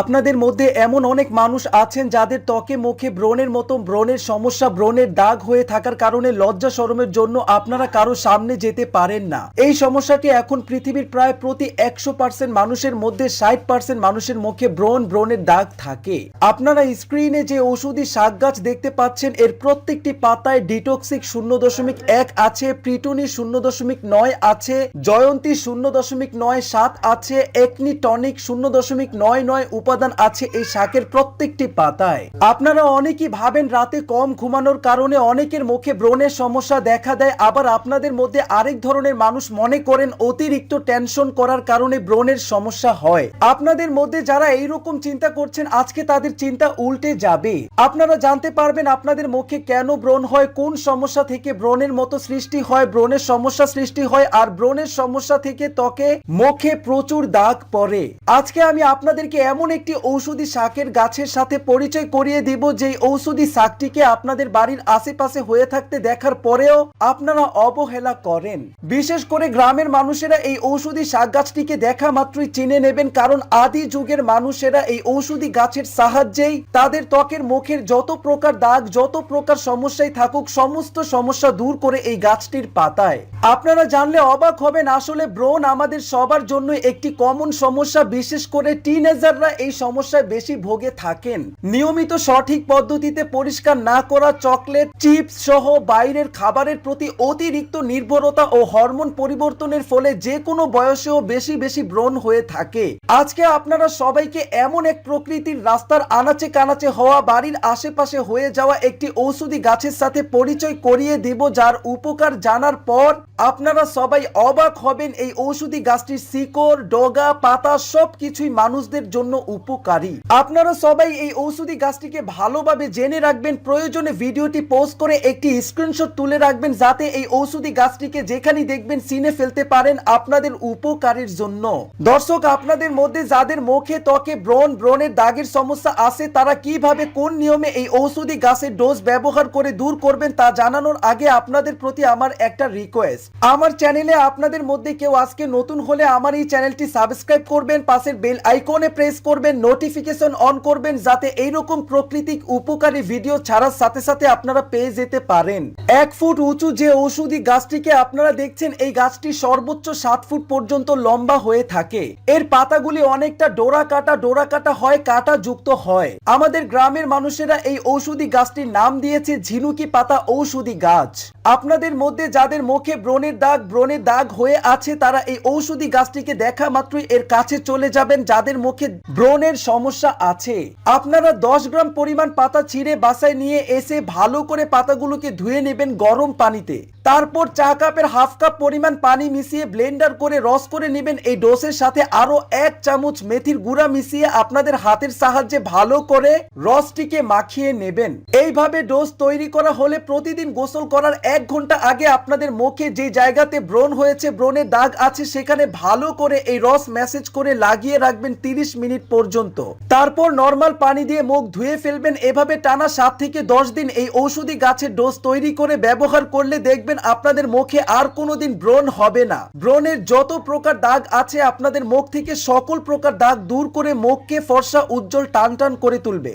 আপনাদের মধ্যে এমন অনেক মানুষ আছেন যাদের ত্বকে মুখে ব্রণের মতো ব্রণের সমস্যা, ব্রণের দাগ হয়ে থাকার কারণে লজ্জা শরমের জন্য আপনারা কারও সামনে যেতে পারেন না। এই সমস্যাটি এখন পৃথিবীর প্রায় প্রতি একশো পার্সেন্ট মানুষের মধ্যে ষাট পার্সেন্ট মানুষের মুখে ব্রণ, ব্রণের দাগ থাকে। আপনারা স্ক্রিনে যে ওষুধি শাক গাছ দেখতে পাচ্ছেন, এর প্রত্যেকটি পাতায় ডিটক্সিক শূন্য দশমিক এক আছে প্রিটনি শূন্য দশমিক নয় আছে, জয়ন্তী শূন্য দশমিক নয় সাত আছে, একনি টনিক শূন্য দশমিক নয় নয় উপাদান আছে এই শাকের প্রত্যেকটি পাতায়। আপনারা অনেকেই ভাবেন রাতে কম ঘুমানোর কারণে অনেকের মুখে ব্রণের সমস্যা দেখা দেয়, আবার আপনাদের মধ্যে আরেক ধরনের মানুষ মনে করেন অতিরিক্ত টেনশন করার কারণে ব্রণের সমস্যা হয়। আপনাদের মধ্যে যারা এইরকম চিন্তা করছেন, আজকে তাদের চিন্তা উল্টে যাবে। আপনারা জানতে পারবেন আপনাদের মুখে কেন ব্রণ হয়, কোন সমস্যা থেকে ব্রণের মতো সৃষ্টি হয়, ব্রণের সমস্যা সৃষ্টি হয়, আর ব্রণের সমস্যা থেকে ত্বকে মুখে প্রচুর দাগ পড়ে। আজকে আমি আপনাদেরকে এমন একটি ঔষধি শাকের গাছের সাথে পরিচয় করিয়ে দিব যে ঔষধি শাকটিকে আপনাদের বাড়ির আশেপাশে হয়ে থাকতে দেখার পরেও আপনারা অবহেলা করেন। বিশেষ করে গ্রামের মানুষেরা এই ঔষধি শাক গাছটিকে দেখা মাত্রই চিনে নেবেন, কারণ আদি যুগের মানুষেরা এই ঔষধি গাছের সাহায্যেই তাদের ত্বকের মুখের যত প্রকার দাগ, যত প্রকার সমস্যাই থাকুক, সমস্ত সমস্যা দূর করে এই গাছটির পাতায়। আপনারা জানলে অবাক হবেন, আসলে ব্রণ আমাদের সবার জন্য একটি কমন সমস্যা, বিশেষ করে টিনেজাররা এই সমস্যায় বেশি ভোগে থাকেন। নিয়মিত সঠিক পদ্ধতিতে পরিষ্কার না করা চকলেট, চিপস সহ বাইরের খাবারের প্রতি অতিরিক্ত নির্ভরতা ও হরমোন পরিবর্তনের ফলে যে কোনো বয়সেও বেশি বেশি ব্রণ হয়ে থাকে। আজকে আপনারা সবাইকে এমন এক প্রকৃতির রাস্তার আনাচে কানাচে হওয়া, বাড়ির আশেপাশে হয়ে যাওয়া একটি ঔষধি গাছের সাথে পরিচয় করিয়ে দিব, যার উপকার জানার পর আপনারা সবাই অবাক হবেন এই ঔষধি গাছটির শিকড়, ডগা, পাতা সবকিছুই মানুষদের জন্য উপকারী। আপনারা সবাই এই ঔষধি গাছটিকে ভালোভাবে জেনে রাখবেন, প্রয়োজনে ভিডিওটি পোস্ট করে একটি স্ক্রিনশট তুলে রাখবেন, যাতে এই ঔষধি গাছটিকে যেখানেই দেখবেন, চিনে ফেলতে পারেন আপনাদের উপকারের জন্য। দর্শক, আপনাদের মধ্যে যাদের মুখে ত্বকে ব্রণ, ব্রণের দাগের সমস্যা আছে, তারা কীভাবে, কোন নিয়মে এই ঔষধি গাছের ডোজ ব্যবহার করে দূর করবেন, তা জানানোর আগে আপনাদের প্রতি আমার একটা রিকোয়েস্ট আমার চ্যানেলে আপনাদের মধ্যে কেউ আজকে নতুন হলে আমার এই চ্যানেলটি সাবস্ক্রাইব করবেন, পাশের বেল আইকনে প্রেস করবেন নোটিফিকেশন অন করবেন যাতে এইরকম প্রাকৃতিক উপকারী ভিডিও ছাড়ার সাথে সাথে আপনারা পেয়ে যেতে পারেন। এক ফুট উঁচু যে ঔষধি গাছটিকে আপনারা দেখছেন, এই গাছটি সর্বোচ্চ সাত ফুট পর্যন্ত লম্বা হয়ে থাকে। এর পাতাগুলি অনেকটা ডোরা কাটা ডোরা কাটা হয়, কাটা যুক্ত হয়। আমাদের গ্রামের মানুষেরা এই ঔষধি গাছটির নাম দিয়েছে ঝিনুকি পাতা ঔষধি গাছ। আপনাদের মধ্যে যাদের মুখে ব্রণের দাগ ব্রণের দাগ হয়ে আছে, তারা এই ঔষধি গাছটিকে দেখা মাত্রই এর কাছে চলে যাবেন, যাদের মুখে ব্রণের সমস্যা আছে। আপনারা দশ গ্রাম পরিমাণ পাতা ছিঁড়ে বাসায় নিয়ে এসে ভালো করে পাতাগুলোকে ধুয়ে নেবেন গরম পানিতে। তারপর চা কাপের হাফ কাপ পরিমাণ পানি মিশিয়ে ব্লেন্ডার করে রস করে নেবেন এই ডোসের সাথে। আরও এক চামচ মেথির গুঁড়া মিশিয়ে আপনাদের হাতের সাহায্যে ভালো করে রসটিকে মাখিয়ে নেবেন। এইভাবে ডোজ তৈরি করা হলে প্রতিদিন গোসল করার এক ঘণ্টা আগে আপনাদের মুখে যে জায়গাতে ব্রণ হয়েছে, ব্রণের দাগ আছে, সেখানে ভালো করে এই রস ম্যাসেজ করে লাগিয়ে রাখবেন তিরিশ মিনিট পর্যন্ত। তারপর নর্মাল পানি দিয়ে মুখ ধুয়ে ফেলবেন। এভাবে টানা সাত থেকে দশ দিন এই ঔষধি গাছের ডোজ তৈরি করে ব্যবহার করলে দেখবেন আপনাদের মুখে আর কোনোদিন ব্রণ হবে না। ব্রণের যত প্রকার দাগ আছে আপনাদের মুখ থেকে সকল প্রকার দাগ দূর করে মুখকে ফর্সা, উজ্জ্বল টান টান করে তুলবে।